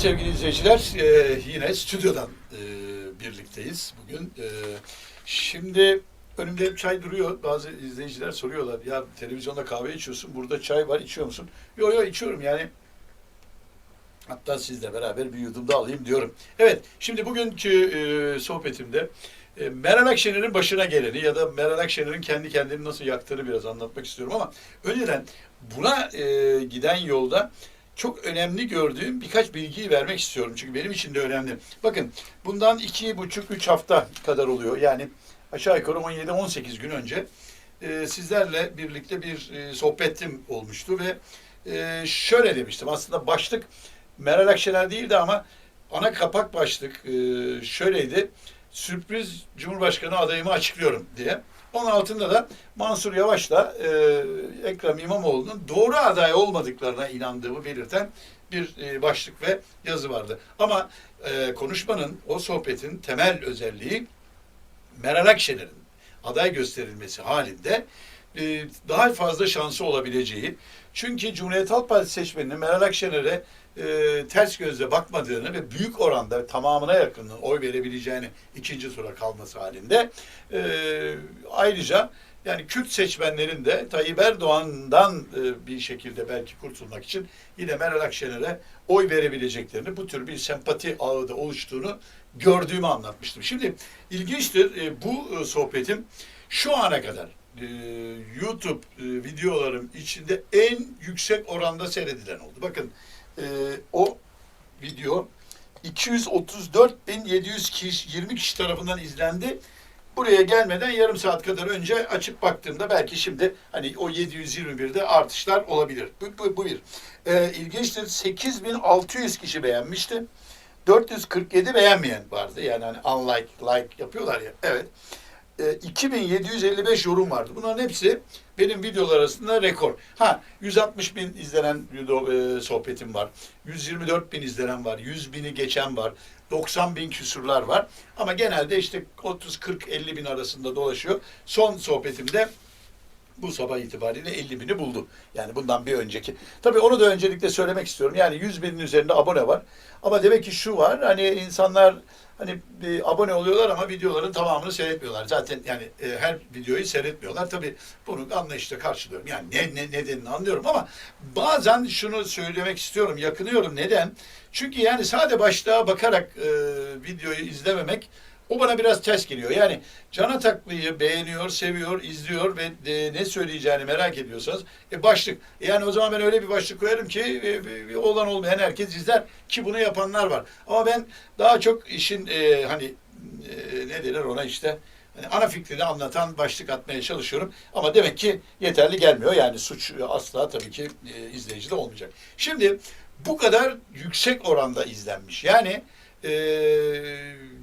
sevgili izleyiciler. Ee, yine stüdyodan e, birlikteyiz bugün. Ee, şimdi önümde hep çay duruyor. Bazı izleyiciler soruyorlar. Ya televizyonda kahve içiyorsun. Burada çay var. içiyor musun? Yok yok içiyorum yani. Hatta sizle beraber bir yudum da alayım diyorum. Evet. Şimdi bugünkü e, sohbetimde e, Meral Akşener'in başına geleni ya da Meral Akşener'in kendi kendini nasıl yaktığını biraz anlatmak istiyorum ama önceden buna e, giden yolda çok önemli gördüğüm birkaç bilgiyi vermek istiyorum. Çünkü benim için de önemli. Bakın bundan iki buçuk, üç hafta kadar oluyor. Yani aşağı yukarı 17-18 gün önce e, sizlerle birlikte bir e, sohbetim olmuştu ve e, şöyle demiştim. Aslında başlık Meral Akşener değildi ama ana kapak başlık e, şöyleydi. Sürpriz Cumhurbaşkanı adayımı açıklıyorum diye. Onun altında da Mansur Yavaş'la e, Ekrem İmamoğlu'nun doğru aday olmadıklarına inandığımı belirten bir e, başlık ve yazı vardı. Ama e, konuşmanın, o sohbetin temel özelliği Meral Akşener'in aday gösterilmesi halinde e, daha fazla şansı olabileceği. Çünkü Cumhuriyet Halk Partisi seçmeninin Meral Akşener'e e, ters gözle bakmadığını ve büyük oranda tamamına yakınının oy verebileceğini ikinci tura kalması halinde e, ayrıca yani Kürt seçmenlerin de Tayyip Erdoğan'dan e, bir şekilde belki kurtulmak için yine Meral Akşener'e oy verebileceklerini, bu tür bir sempati ağı da oluştuğunu gördüğümü anlatmıştım. Şimdi ilginçtir e, bu e, sohbetim şu ana kadar e, YouTube e, videolarım içinde en yüksek oranda seyredilen oldu. Bakın e, o video 234.700 kişi, 20 kişi tarafından izlendi. Buraya gelmeden yarım saat kadar önce açıp baktığımda belki şimdi hani o 721'de artışlar olabilir. Bu, bu, bu bir. Ee, ilginçtir 8600 kişi beğenmişti. 447 beğenmeyen vardı. Yani hani unlike, like yapıyorlar ya. Evet. Ee, 2755 yorum vardı. Bunların hepsi benim videolar arasında rekor. Ha 160 bin izlenen video, e, sohbetim var. 124 bin izlenen var. 100 bini geçen var. 90 bin küsurlar var. Ama genelde işte 30, 40, 50 bin arasında dolaşıyor. Son sohbetimde bu sabah itibariyle 50 bini buldu. Yani bundan bir önceki. Tabii onu da öncelikle söylemek istiyorum. Yani 100 binin üzerinde abone var. Ama demek ki şu var. Hani insanlar hani bir abone oluyorlar ama videoların tamamını seyretmiyorlar. Zaten yani e, her videoyu seyretmiyorlar. Tabii bunu anlayışla karşılıyorum. Yani ne, ne nedenini anlıyorum ama bazen şunu söylemek istiyorum. Yakınıyorum. Neden? Çünkü yani sade başlığa bakarak e, videoyu izlememek o bana biraz ters geliyor. Yani Can Ataklı'yı beğeniyor, seviyor, izliyor ve e, ne söyleyeceğini merak ediyorsanız e, başlık. Yani o zaman ben öyle bir başlık koyarım ki e, bir olan olmayan herkes izler ki bunu yapanlar var. Ama ben daha çok işin e, hani e, ne denir ona işte hani ana fikrini anlatan başlık atmaya çalışıyorum. Ama demek ki yeterli gelmiyor. Yani suç asla tabii ki e, izleyicide olmayacak. Şimdi bu kadar yüksek oranda izlenmiş. Yani e,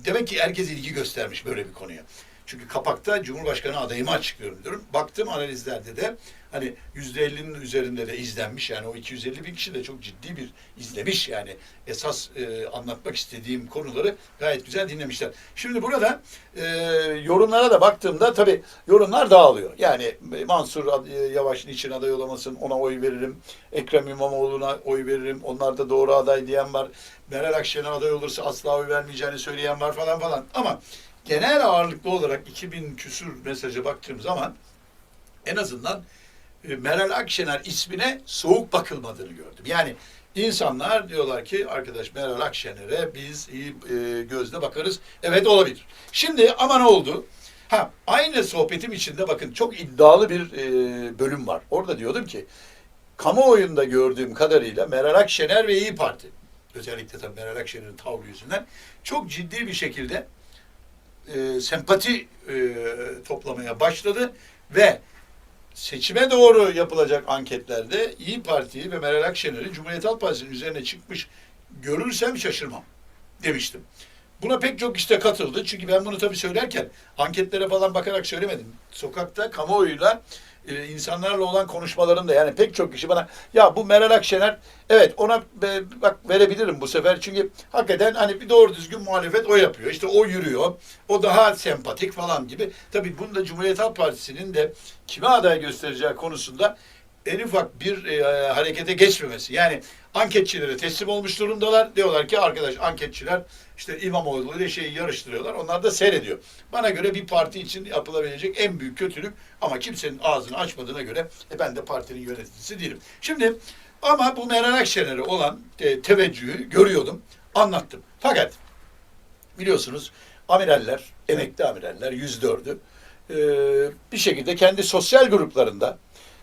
demek ki herkes ilgi göstermiş böyle bir konuya. Çünkü kapakta Cumhurbaşkanı adayımı açıklıyorum diyorum. Baktım analizlerde de hani yüzde ellinin üzerinde de izlenmiş. Yani o 250 bin kişi de çok ciddi bir izlemiş. Yani esas e, anlatmak istediğim konuları gayet güzel dinlemişler. Şimdi burada e, yorumlara da baktığımda tabii yorumlar dağılıyor. Yani Mansur e, Yavaş'ın için aday olamasın ona oy veririm. Ekrem İmamoğlu'na oy veririm. Onlar da doğru aday diyen var. Meral Akşener aday olursa asla oy vermeyeceğini söyleyen var falan falan. Ama genel ağırlıklı olarak 2000 küsür mesaja baktığım zaman en azından e, Meral Akşener ismine soğuk bakılmadığını gördüm. Yani insanlar diyorlar ki arkadaş Meral Akşener'e biz iyi e, gözle bakarız. Evet olabilir. Şimdi ama ne oldu? Ha aynı sohbetim içinde bakın çok iddialı bir e, bölüm var. Orada diyordum ki kamuoyunda gördüğüm kadarıyla Meral Akşener ve İyi Parti özellikle tabii Meral Akşener'in tavrı yüzünden çok ciddi bir şekilde e, sempati e, toplamaya başladı ve seçime doğru yapılacak anketlerde İyi Parti'yi ve Meral Akşener'i Cumhuriyet Halk Partisi'nin üzerine çıkmış görürsem şaşırmam demiştim. Buna pek çok işte katıldı. Çünkü ben bunu tabii söylerken anketlere falan bakarak söylemedim. Sokakta kamuoyuyla e, insanlarla olan konuşmalarımda yani pek çok kişi bana ya bu Meral Akşener evet ona be, bak verebilirim bu sefer çünkü hakikaten hani bir doğru düzgün muhalefet o yapıyor. İşte o yürüyor. O daha sempatik falan gibi. Tabii bunda Cumhuriyet Halk Partisi'nin de kime aday göstereceği konusunda en ufak bir e, harekete geçmemesi. Yani anketçilere teslim olmuş durumdalar. Diyorlar ki arkadaş anketçiler işte İmamoğlu ile şeyi yarıştırıyorlar. Onlar da seyrediyor. Bana göre bir parti için yapılabilecek en büyük kötülük ama kimsenin ağzını açmadığına göre e, ben de partinin yöneticisi değilim. Şimdi ama bu Meral Akşener'e olan e, teveccühü görüyordum, anlattım. Fakat biliyorsunuz amiraller, emekli amiraller 104'ü e, bir şekilde kendi sosyal gruplarında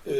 e,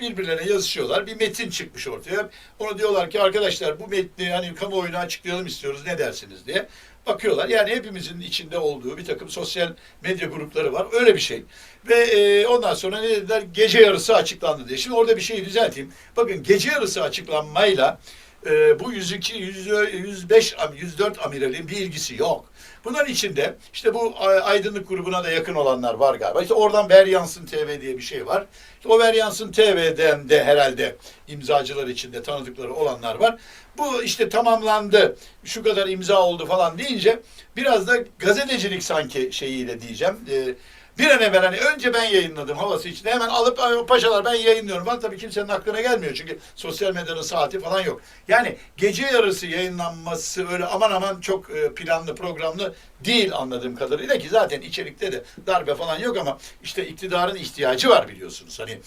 birbirlerine yazışıyorlar. Bir metin çıkmış ortaya. Onu diyorlar ki arkadaşlar bu metni hani kamuoyuna açıklayalım istiyoruz ne dersiniz diye. Bakıyorlar yani hepimizin içinde olduğu bir takım sosyal medya grupları var. Öyle bir şey. Ve e, ondan sonra ne dediler? Gece yarısı açıklandı diye. Şimdi orada bir şeyi düzelteyim. Bakın gece yarısı açıklanmayla e, bu 102, 100, 105, am- 104 amiralin bir ilgisi yok. Bunların içinde işte bu aydınlık grubuna da yakın olanlar var galiba. İşte oradan Ver Yansın TV diye bir şey var. İşte o Ver Yansın TV'den de herhalde imzacılar içinde tanıdıkları olanlar var. Bu işte tamamlandı, şu kadar imza oldu falan deyince biraz da gazetecilik sanki şeyiyle diyeceğim. E, bir an evvel hani önce ben yayınladım havası içinde hemen alıp "Ay, paşalar ben yayınlıyorum falan tabii kimsenin aklına gelmiyor çünkü sosyal medyanın saati falan yok. Yani gece yarısı yayınlanması öyle aman aman çok e, planlı programlı değil anladığım kadarıyla ki zaten içerikte de darbe falan yok ama işte iktidarın ihtiyacı var biliyorsunuz hani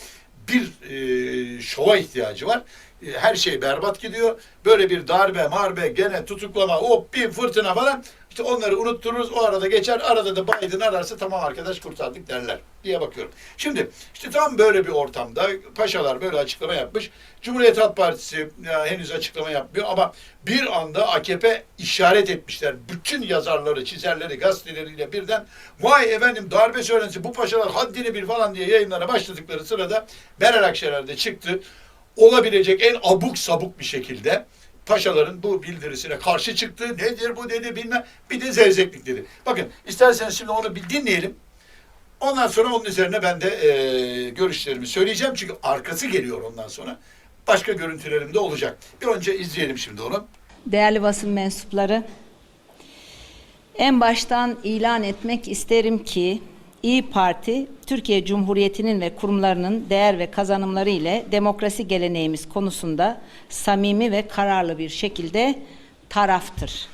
bir e, şova ihtiyacı var. E, her şey berbat gidiyor. Böyle bir darbe, marbe, gene tutuklama, hop bir fırtına falan. Onları unuttururuz. O arada geçer. Arada da Biden ararsa tamam arkadaş kurtardık derler diye bakıyorum. Şimdi işte tam böyle bir ortamda paşalar böyle açıklama yapmış. Cumhuriyet Halk Partisi ya, henüz açıklama yapmıyor ama bir anda AKP işaret etmişler. Bütün yazarları, çizerleri, gazeteleriyle birden vay efendim darbe söylentisi bu paşalar haddini bil falan diye yayınlara başladıkları sırada Meral Akşener de çıktı. Olabilecek en abuk sabuk bir şekilde paşaların bu bildirisine karşı çıktı. Nedir bu dedi bilmem. Bir de zevzeklik dedi. Bakın isterseniz şimdi onu bir dinleyelim. Ondan sonra onun üzerine ben de e, görüşlerimi söyleyeceğim. Çünkü arkası geliyor ondan sonra. Başka görüntülerim de olacak. Bir önce izleyelim şimdi onu. Değerli basın mensupları, en baştan ilan etmek isterim ki İyi Parti, Türkiye Cumhuriyeti'nin ve kurumlarının değer ve kazanımları ile demokrasi geleneğimiz konusunda samimi ve kararlı bir şekilde taraftır.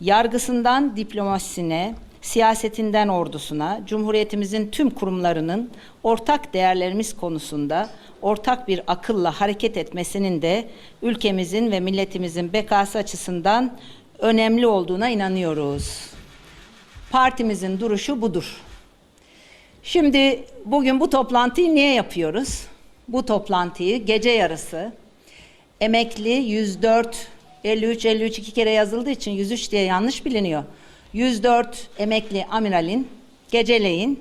Yargısından diplomasisine, siyasetinden ordusuna, Cumhuriyetimizin tüm kurumlarının ortak değerlerimiz konusunda ortak bir akılla hareket etmesinin de ülkemizin ve milletimizin bekası açısından önemli olduğuna inanıyoruz. Partimizin duruşu budur. Şimdi bugün bu toplantıyı niye yapıyoruz? Bu toplantıyı gece yarısı emekli 104 53 53 iki kere yazıldığı için 103 diye yanlış biliniyor. 104 emekli amiralin geceleyin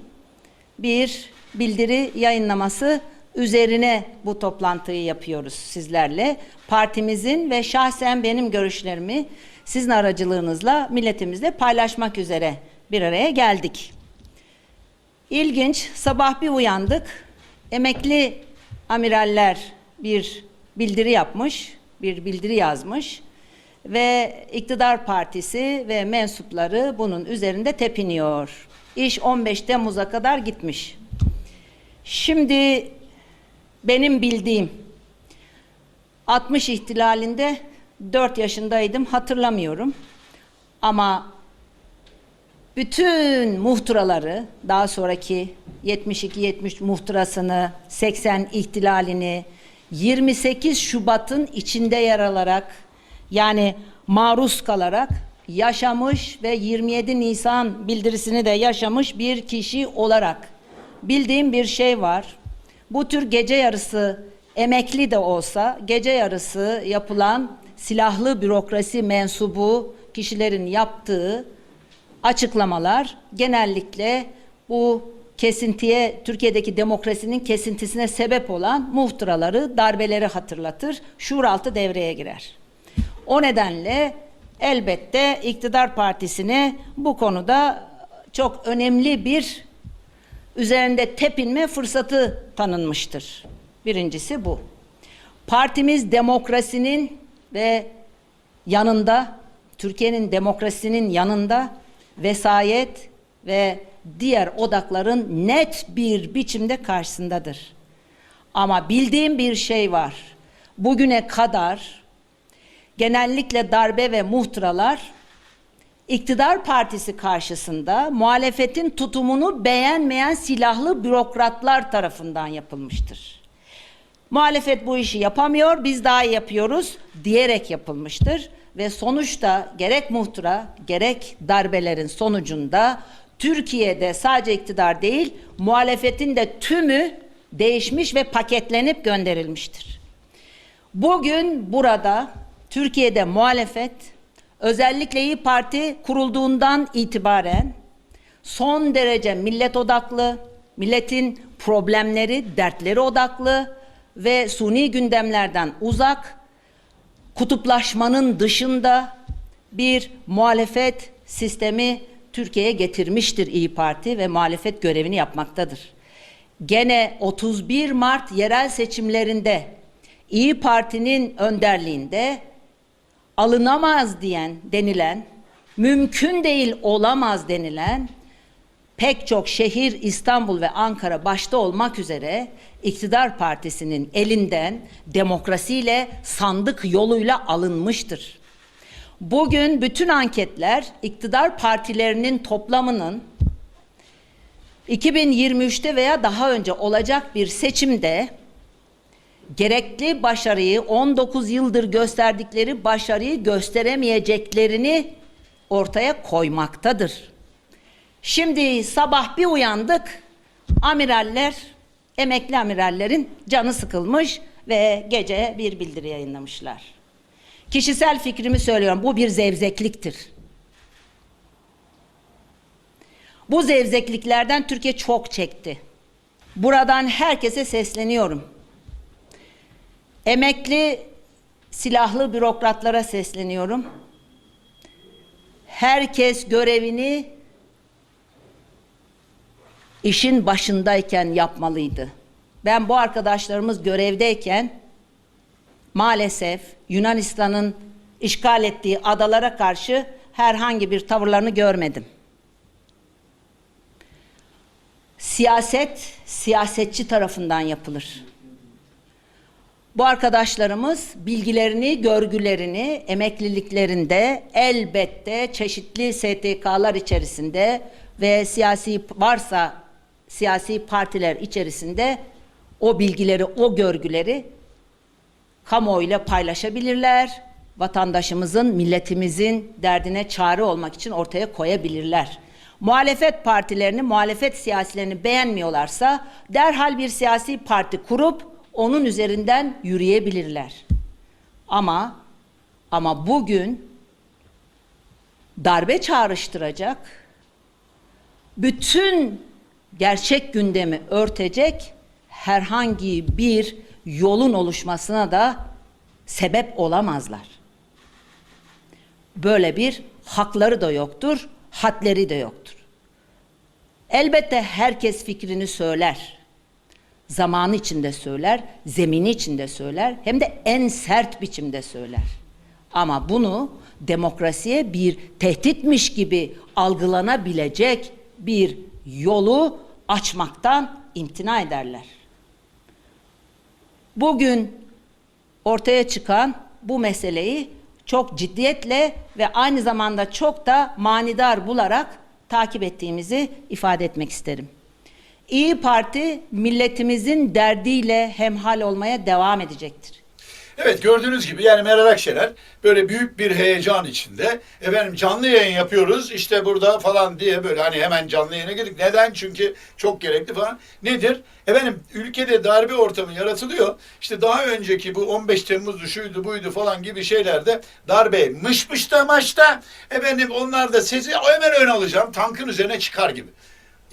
bir bildiri yayınlaması üzerine bu toplantıyı yapıyoruz sizlerle. Partimizin ve şahsen benim görüşlerimi sizin aracılığınızla milletimizle paylaşmak üzere bir araya geldik. İlginç, sabah bir uyandık. Emekli amiraller bir bildiri yapmış, bir bildiri yazmış ve iktidar partisi ve mensupları bunun üzerinde tepiniyor. İş 15 Temmuz'a kadar gitmiş. Şimdi benim bildiğim 60 ihtilalinde 4 yaşındaydım hatırlamıyorum. Ama bütün muhtıraları daha sonraki 72-73 muhtırasını 80 ihtilalini 28 Şubat'ın içinde yer alarak yani maruz kalarak yaşamış ve 27 Nisan bildirisini de yaşamış bir kişi olarak bildiğim bir şey var. Bu tür gece yarısı emekli de olsa gece yarısı yapılan silahlı bürokrasi mensubu kişilerin yaptığı açıklamalar genellikle bu kesintiye, Türkiye'deki demokrasinin kesintisine sebep olan muhtıraları, darbeleri hatırlatır. Şuuraltı devreye girer. O nedenle elbette iktidar partisine bu konuda çok önemli bir üzerinde tepinme fırsatı tanınmıştır. Birincisi bu. Partimiz demokrasinin ve yanında, Türkiye'nin demokrasinin yanında vesayet ve diğer odakların net bir biçimde karşısındadır. Ama bildiğim bir şey var. Bugüne kadar genellikle darbe ve muhtıralar iktidar partisi karşısında muhalefetin tutumunu beğenmeyen silahlı bürokratlar tarafından yapılmıştır. Muhalefet bu işi yapamıyor, biz daha yapıyoruz diyerek yapılmıştır ve sonuçta gerek muhtıra gerek darbelerin sonucunda Türkiye'de sadece iktidar değil, muhalefetin de tümü değişmiş ve paketlenip gönderilmiştir. Bugün burada Türkiye'de muhalefet özellikle İyi Parti kurulduğundan itibaren son derece millet odaklı, milletin problemleri, dertleri odaklı ve suni gündemlerden uzak, kutuplaşmanın dışında bir muhalefet sistemi Türkiye'ye getirmiştir İyi Parti ve muhalefet görevini yapmaktadır. Gene 31 Mart yerel seçimlerinde İyi Parti'nin önderliğinde alınamaz diyen denilen, mümkün değil olamaz denilen pek çok şehir İstanbul ve Ankara başta olmak üzere iktidar partisinin elinden demokrasiyle sandık yoluyla alınmıştır. Bugün bütün anketler iktidar partilerinin toplamının 2023'te veya daha önce olacak bir seçimde gerekli başarıyı 19 yıldır gösterdikleri başarıyı gösteremeyeceklerini ortaya koymaktadır. Şimdi sabah bir uyandık. Amiraller, emekli amirallerin canı sıkılmış ve gece bir bildiri yayınlamışlar. Kişisel fikrimi söylüyorum. Bu bir zevzekliktir. Bu zevzekliklerden Türkiye çok çekti. Buradan herkese sesleniyorum. Emekli silahlı bürokratlara sesleniyorum. Herkes görevini işin başındayken yapmalıydı. Ben bu arkadaşlarımız görevdeyken maalesef Yunanistan'ın işgal ettiği adalara karşı herhangi bir tavırlarını görmedim. Siyaset siyasetçi tarafından yapılır. Bu arkadaşlarımız bilgilerini, görgülerini emekliliklerinde elbette çeşitli STK'lar içerisinde ve siyasi varsa siyasi partiler içerisinde o bilgileri, o görgüleri kamuoyuyla paylaşabilirler. Vatandaşımızın, milletimizin derdine çare olmak için ortaya koyabilirler. Muhalefet partilerini, muhalefet siyasilerini beğenmiyorlarsa derhal bir siyasi parti kurup onun üzerinden yürüyebilirler. Ama ama bugün darbe çağrıştıracak, bütün gerçek gündemi örtecek herhangi bir yolun oluşmasına da sebep olamazlar. Böyle bir hakları da yoktur, hadleri de yoktur. Elbette herkes fikrini söyler. Zamanı içinde söyler, zemini içinde söyler, hem de en sert biçimde söyler. Ama bunu demokrasiye bir tehditmiş gibi algılanabilecek bir yolu açmaktan imtina ederler. Bugün ortaya çıkan bu meseleyi çok ciddiyetle ve aynı zamanda çok da manidar bularak takip ettiğimizi ifade etmek isterim. İyi Parti milletimizin derdiyle hemhal olmaya devam edecektir. Evet gördüğünüz gibi yani Meral Akşener böyle büyük bir heyecan içinde efendim canlı yayın yapıyoruz işte burada falan diye böyle hani hemen canlı yayına girdik. Neden? Çünkü çok gerekli falan. Nedir? Efendim ülkede darbe ortamı yaratılıyor. İşte daha önceki bu 15 Temmuz'du şuydu buydu falan gibi şeylerde darbe mışmış da maçta efendim onlar da sesi hemen ön alacağım tankın üzerine çıkar gibi.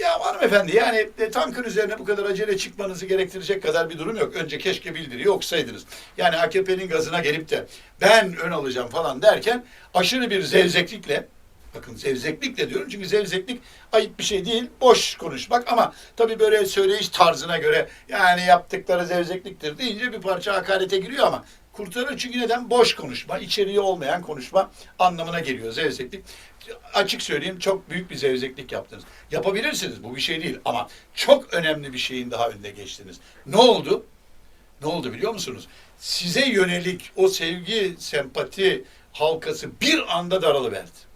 Ya hanımefendi yani e, tankın üzerine bu kadar acele çıkmanızı gerektirecek kadar bir durum yok. Önce keşke bildiriyor oksaydınız. Yani AKP'nin gazına gelip de ben ön alacağım falan derken aşırı bir zevzeklikle Bakın zevzeklikle diyorum çünkü zevzeklik ayıp bir şey değil. Boş konuşmak ama tabii böyle söyleyiş tarzına göre yani yaptıkları zevzekliktir deyince bir parça hakarete giriyor ama kurtarır çünkü neden? Boş konuşma, içeriği olmayan konuşma anlamına geliyor zevzeklik. Açık söyleyeyim çok büyük bir zevzeklik yaptınız. Yapabilirsiniz bu bir şey değil ama çok önemli bir şeyin daha önüne geçtiniz. Ne oldu? ne oldu biliyor musunuz? Size yönelik o sevgi, sempati halkası bir anda daralıverdi.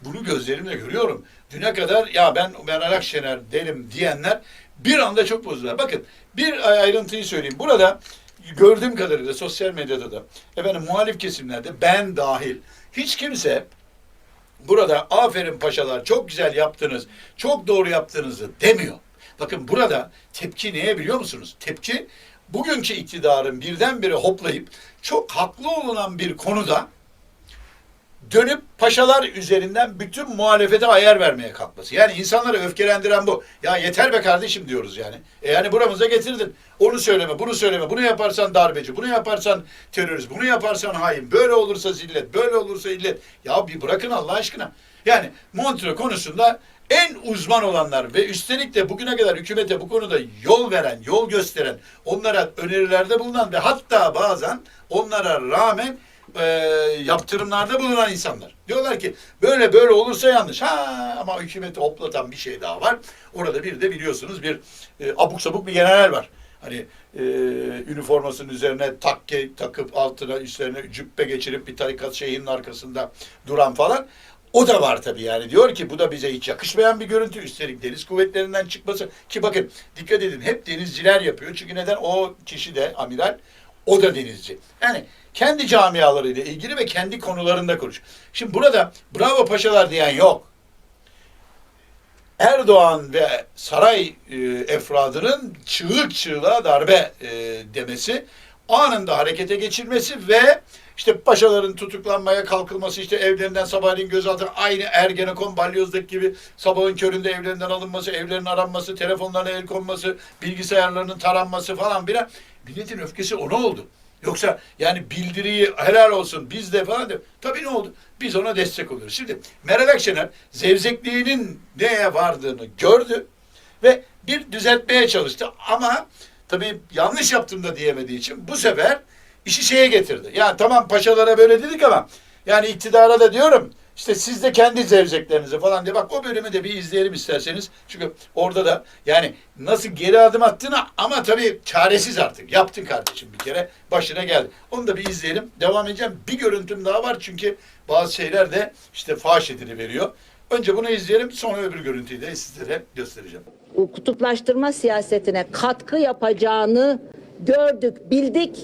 Bunu gözlerimle görüyorum. Düne kadar ya ben Meral Akşener derim diyenler bir anda çok bozdular. Bakın bir ayrıntıyı söyleyeyim. Burada gördüğüm kadarıyla sosyal medyada da efendim muhalif kesimlerde ben dahil hiç kimse burada aferin paşalar çok güzel yaptınız, çok doğru yaptığınızı demiyor. Bakın burada tepki neye biliyor musunuz? Tepki bugünkü iktidarın birdenbire hoplayıp çok haklı olunan bir konuda dönüp paşalar üzerinden bütün muhalefete ayar vermeye kalkması. Yani insanları öfkelendiren bu. Ya yeter be kardeşim diyoruz yani. E yani buramıza getirdin. Onu söyleme, bunu söyleme. Bunu yaparsan darbeci, bunu yaparsan terörist, bunu yaparsan hain. Böyle olursa zillet, böyle olursa illet. Ya bir bırakın Allah aşkına. Yani Montreux konusunda en uzman olanlar ve üstelik de bugüne kadar hükümete bu konuda yol veren, yol gösteren, onlara önerilerde bulunan ve hatta bazen onlara rağmen e, yaptırımlarda bulunan insanlar. Diyorlar ki böyle böyle olursa yanlış. Ha ama hükümeti hoplatan bir şey daha var. Orada bir de biliyorsunuz bir e, abuk sabuk bir general var. Hani e, üniformasının üzerine takke takıp altına üstlerine cübbe geçirip bir tarikat şeyhinin arkasında duran falan. O da var tabii yani. Diyor ki bu da bize hiç yakışmayan bir görüntü. Üstelik deniz kuvvetlerinden çıkması. Ki bakın dikkat edin hep denizciler yapıyor. Çünkü neden? O kişi de amiral o da denizci. Yani kendi camialarıyla ilgili ve kendi konularında konuş. Şimdi burada bravo paşalar diyen yok. Erdoğan ve saray e, efradının çığlık çığlığa darbe e, demesi, anında harekete geçirmesi ve işte paşaların tutuklanmaya kalkılması, işte evlerinden sabahleyin gözaltına aynı Ergenekon balyozdaki gibi sabahın köründe evlerinden alınması, evlerinin aranması, telefonlarına el konması, bilgisayarlarının taranması falan filan. Milletin öfkesi ona oldu. Yoksa yani bildiriyi helal olsun biz de falan de. Tabii ne oldu? Biz ona destek oluyoruz. Şimdi Meral Akşener zevzekliğinin neye vardığını gördü ve bir düzeltmeye çalıştı. Ama tabii yanlış yaptım da diyemediği için bu sefer işi şeye getirdi. Yani tamam paşalara böyle dedik ama yani iktidara da diyorum işte siz de kendi zevzeklerinizi falan diye bak o bölümü de bir izleyelim isterseniz. Çünkü orada da yani nasıl geri adım attığını ama tabii çaresiz artık. Yaptın kardeşim bir kere başına geldi. Onu da bir izleyelim. Devam edeceğim. Bir görüntüm daha var çünkü bazı şeyler de işte faş veriyor. Önce bunu izleyelim sonra öbür görüntüyü de sizlere göstereceğim. kutuplaştırma siyasetine katkı yapacağını gördük, bildik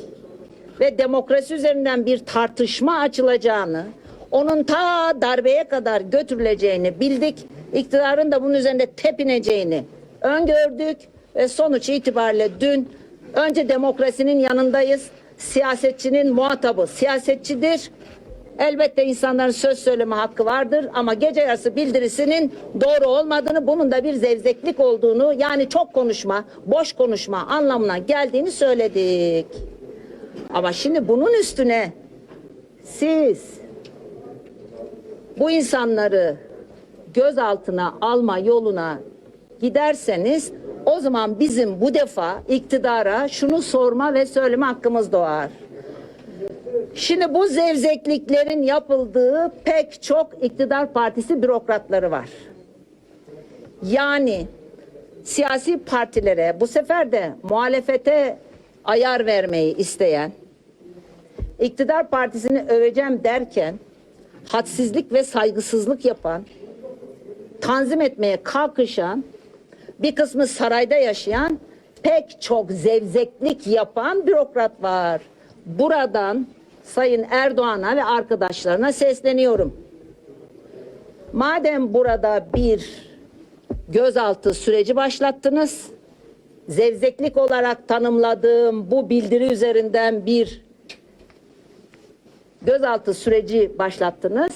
ve demokrasi üzerinden bir tartışma açılacağını, onun ta darbeye kadar götürüleceğini bildik. İktidarın da bunun üzerinde tepineceğini öngördük ve sonuç itibariyle dün önce demokrasinin yanındayız. Siyasetçinin muhatabı siyasetçidir. Elbette insanların söz söyleme hakkı vardır ama gece yarısı bildirisinin doğru olmadığını, bunun da bir zevzeklik olduğunu, yani çok konuşma, boş konuşma anlamına geldiğini söyledik. Ama şimdi bunun üstüne siz bu insanları gözaltına alma yoluna giderseniz o zaman bizim bu defa iktidara şunu sorma ve söyleme hakkımız doğar. Şimdi bu zevzekliklerin yapıldığı pek çok iktidar partisi bürokratları var. Yani siyasi partilere bu sefer de muhalefete ayar vermeyi isteyen, iktidar partisini öveceğim derken hadsizlik ve saygısızlık yapan, tanzim etmeye kalkışan, bir kısmı sarayda yaşayan, pek çok zevzeklik yapan bürokrat var. Buradan Sayın Erdoğan'a ve arkadaşlarına sesleniyorum. Madem burada bir gözaltı süreci başlattınız, zevzeklik olarak tanımladığım bu bildiri üzerinden bir gözaltı süreci başlattınız.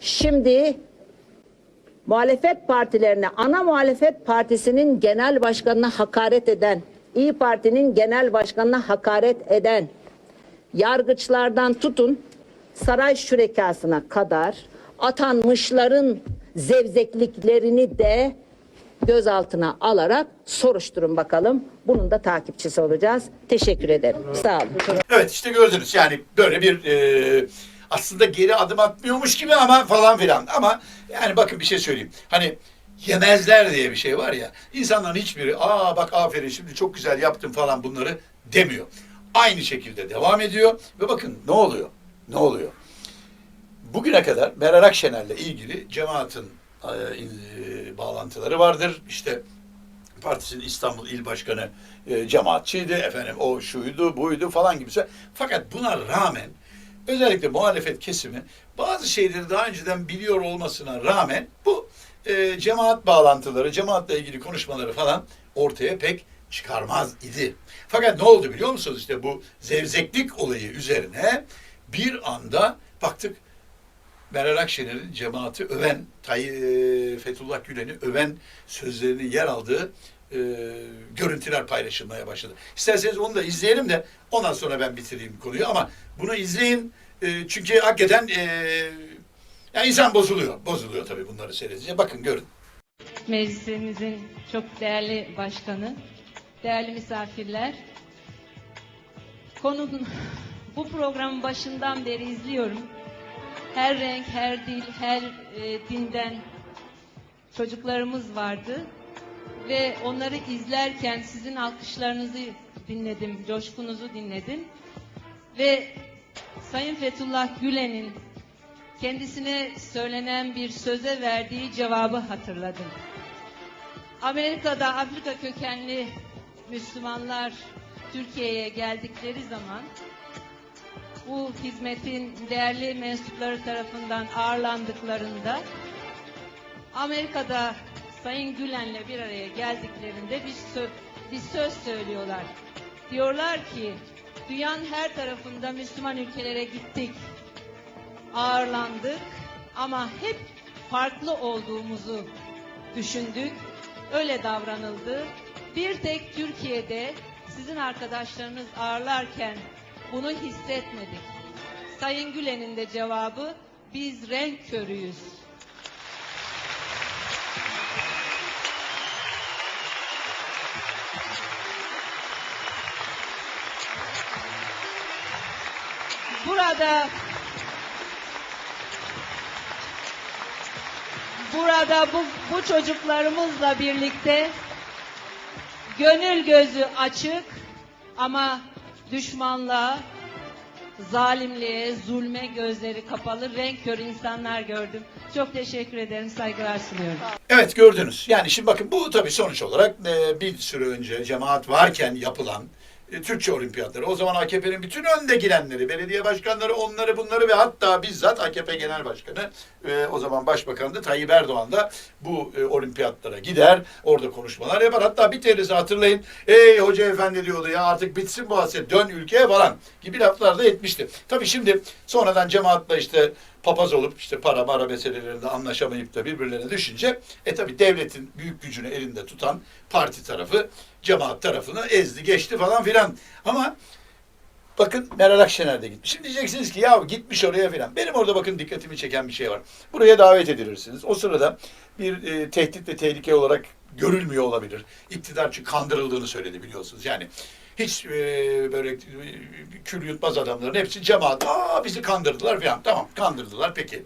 Şimdi muhalefet partilerine, ana muhalefet partisinin genel başkanına hakaret eden, İyi Parti'nin genel başkanına hakaret eden, yargıçlardan tutun saray şürekasına kadar atanmışların zevzekliklerini de gözaltına alarak soruşturun bakalım. Bunun da takipçisi olacağız. Teşekkür ederim. Sağ olun. Evet işte gördünüz yani böyle bir e, aslında geri adım atmıyormuş gibi ama falan filan. Ama yani bakın bir şey söyleyeyim. Hani yemezler diye bir şey var ya. İnsanların hiçbiri aa bak aferin şimdi çok güzel yaptın falan bunları demiyor. Aynı şekilde devam ediyor ve bakın ne oluyor? Ne oluyor? Bugüne kadar Meral Akşener'le ilgili cemaatin bağlantıları vardır. İşte partisinin İstanbul İl Başkanı e, cemaatçiydi. Efendim o şuydu, buydu falan gibi. Fakat buna rağmen özellikle muhalefet kesimi bazı şeyleri daha önceden biliyor olmasına rağmen bu e, cemaat bağlantıları, cemaatle ilgili konuşmaları falan ortaya pek çıkarmaz idi. Fakat ne oldu biliyor musunuz? İşte bu zevzeklik olayı üzerine bir anda baktık Meral Akşener'in cemaati öven, Tay e, Fethullah Gülen'i öven sözlerinin yer aldığı e, görüntüler paylaşılmaya başladı. İsterseniz onu da izleyelim de ondan sonra ben bitireyim konuyu ama bunu izleyin e, çünkü hakikaten e, yani insan bozuluyor. Bozuluyor tabii bunları seyredince. Bakın görün. Meclisimizin çok değerli başkanı, değerli misafirler. Konunun bu programın başından beri izliyorum. Her renk, her dil, her e, dinden çocuklarımız vardı ve onları izlerken sizin alkışlarınızı dinledim, coşkunuzu dinledim ve Sayın Fethullah Gülen'in kendisine söylenen bir söze verdiği cevabı hatırladım. Amerika'da Afrika kökenli Müslümanlar Türkiye'ye geldikleri zaman bu hizmetin değerli mensupları tarafından ağırlandıklarında Amerika'da Sayın Gülen'le bir araya geldiklerinde bir, sö- bir söz söylüyorlar. Diyorlar ki dünyanın her tarafında Müslüman ülkelere gittik ağırlandık ama hep farklı olduğumuzu düşündük. Öyle davranıldı. Bir tek Türkiye'de sizin arkadaşlarınız ağırlarken bunu hissetmedik. Sayın Gülen'in de cevabı biz renk körüyüz. Burada burada bu, bu çocuklarımızla birlikte gönül gözü açık ama düşmanlığa, zalimliğe, zulme gözleri kapalı renk kör insanlar gördüm. Çok teşekkür ederim, saygılar sunuyorum. Evet gördünüz. Yani şimdi bakın bu tabii sonuç olarak e, bir süre önce cemaat varken yapılan e, Türkçe olimpiyatları. O zaman AKP'nin bütün önde gelenleri, belediye başkanları, onları bunları ve hatta bizzat AKP Genel Başkanı e, o zaman Başbakandı Tayyip Erdoğan da bu e, olimpiyatlara gider. Orada konuşmalar yapar. Hatta bir tanesi hatırlayın. Ey hoca efendi diyordu ya artık bitsin bu haset dön ülkeye falan gibi laflar da etmişti. Tabii şimdi sonradan cemaatla işte papaz olup işte para mara meselelerinde anlaşamayıp da birbirlerine düşünce e tabi devletin büyük gücünü elinde tutan parti tarafı cemaat tarafını ezdi geçti falan filan. Ama bakın Meral Akşener de gitmiş. Şimdi diyeceksiniz ki ya gitmiş oraya filan. Benim orada bakın dikkatimi çeken bir şey var. Buraya davet edilirsiniz. O sırada bir e, tehdit ve tehlike olarak görülmüyor olabilir. İktidar çünkü kandırıldığını söyledi biliyorsunuz. Yani hiç e, böyle e, kül yutmaz adamların hepsi cemaat. Aa bizi kandırdılar falan. Tamam kandırdılar peki.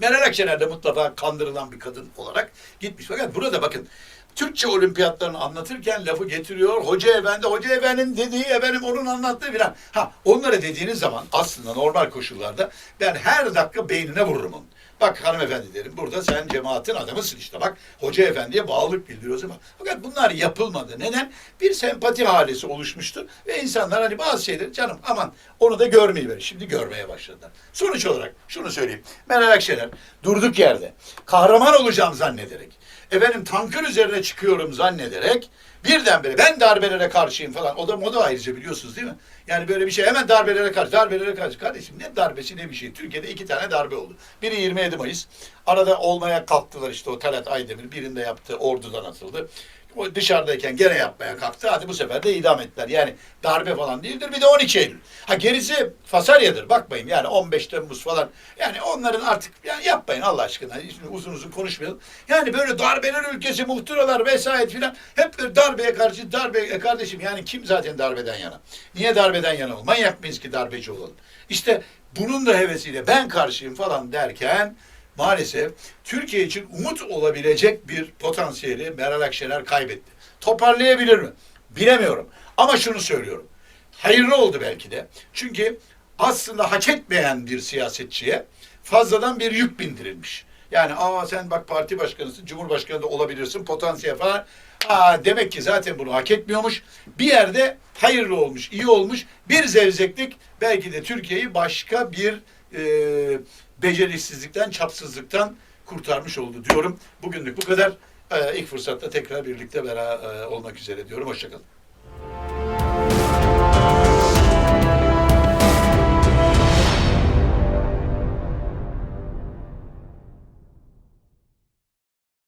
Meral Akşener de mutlaka kandırılan bir kadın olarak gitmiş. Fakat burada bakın Türkçe olimpiyatlarını anlatırken lafı getiriyor. Hoca efendi, hoca efendinin dediği efendim onun anlattığı filan. Ha onları dediğiniz zaman aslında normal koşullarda ben her dakika beynine vururum onu. Bak hanımefendi derim burada sen cemaatin adamısın işte bak hoca efendiye bağlılık bildiriyorsun. Bak. Fakat bunlar yapılmadı. Neden? Bir sempati halisi oluşmuştu ve insanlar hani bazı şeyleri canım aman onu da görmeyi verir. Şimdi görmeye başladılar. Sonuç olarak şunu söyleyeyim. Meral Akşener durduk yerde kahraman olacağım zannederek efendim tankın üzerine çıkıyorum zannederek birdenbire ben darbelere karşıyım falan. O da moda ayrıca biliyorsunuz değil mi? Yani böyle bir şey hemen darbelere karşı, darbelere karşı. Kardeşim ne darbesi ne bir şey. Türkiye'de iki tane darbe oldu. Biri 27 Mayıs. Arada olmaya kalktılar işte o Talat Aydemir. Birinde yaptı, ordudan atıldı. O dışarıdayken gene yapmaya kalktı. Hadi bu sefer de idam ettiler. Yani darbe falan değildir. Bir de 12 Eylül. Ha gerisi Fasaryadır. Bakmayın yani 15 Temmuz falan. Yani onların artık yani yapmayın Allah aşkına. Şimdi uzun uzun konuşmayalım. Yani böyle darbeler ülkesi, muhtıralar vesaire filan. Hep böyle darbeye karşı darbe e kardeşim yani kim zaten darbeden yana? Niye darbeden yana ol? Manyak mıyız ki darbeci olalım? İşte bunun da hevesiyle ben karşıyım falan derken maalesef Türkiye için umut olabilecek bir potansiyeli Meral Akşener kaybetti. Toparlayabilir mi? Bilemiyorum. Ama şunu söylüyorum. Hayırlı oldu belki de. Çünkü aslında hak etmeyen bir siyasetçiye fazladan bir yük bindirilmiş. Yani aa sen bak parti başkanısın, cumhurbaşkanı da olabilirsin, potansiyel falan. Aa demek ki zaten bunu hak etmiyormuş. Bir yerde hayırlı olmuş, iyi olmuş. Bir zevzeklik belki de Türkiye'yi başka bir e, beceriksizlikten, çapsızlıktan kurtarmış oldu diyorum. Bugünlük bu kadar. E, ilk fırsatta tekrar birlikte beraber olmak üzere diyorum. Hoşçakalın.